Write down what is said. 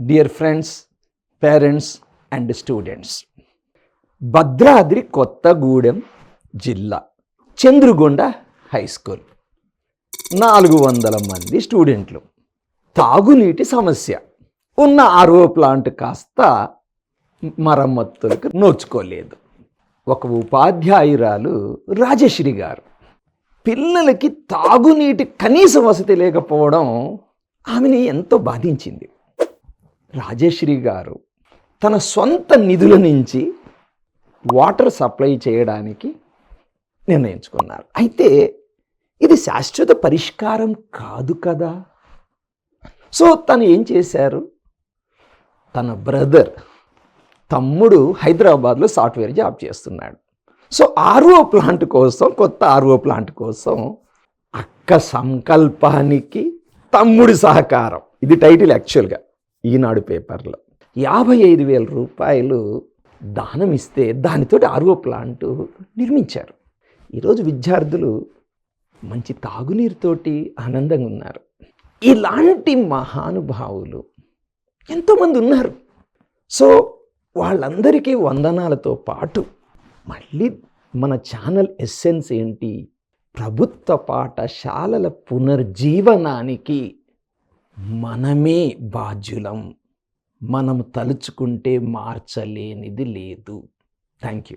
Dear friends parents and students Bhadradri Kothagudem జిల్లా Chandrugonda high school నాలుగు వందల మంది స్టూడెంట్లు తాగునీటి సమస్య. ఉన్న ఆర్ఓ ప్లాంట్ కాస్త మరమ్మతులకు నోచుకోలేదు. ఒక ఉపాధ్యాయురాలు రాజశ్రీ గారు. పిల్లలకి తాగునీటి కనీస వసతి లేకపోవడం ఆమెని ఎంతో బాధించింది. రాజశ్రీ గారు తన సొంత నిధుల నుంచి వాటర్ సప్లై చేయడానికి నిర్ణయించుకున్నారు. అయితే ఇది శాశ్వత పరిష్కారం కాదు కదా. సో తను ఏం చేశారు? తన బ్రదర్ తమ్ముడు హైదరాబాద్లో సాఫ్ట్వేర్ జాబ్ చేస్తున్నాడు. సో ఆర్ఓ ప్లాంట్ కోసం కొత్త ఆర్ఓ ప్లాంట్ కోసం అక్క సంకల్పానికి తమ్ముడి సహకారం. ఇది టైటిల్ యాక్చువల్గా. ఈనాడు పేపర్లో. యాభై ఐదు వేల రూపాయలు దానం ఇస్తే దానితోటి ఆర్వో ప్లాంట్ నిర్మించారు. ఈరోజు విద్యార్థులు మంచి తాగునీరుతోటి ఆనందంగా ఉన్నారు. ఇలాంటి మహానుభావులు ఎంతోమంది ఉన్నారు. సో వాళ్ళందరికీ వందనాలతో పాటు మళ్ళీ మన ఛానల్ ఎస్సెన్స్ ఏంటి? ప్రభుత్వ పాఠశాలల పునర్జీవనానికి మనమే బాధ్యులం. మనం తలుచుకుంటే మార్చలేనిది లేదు. Thank you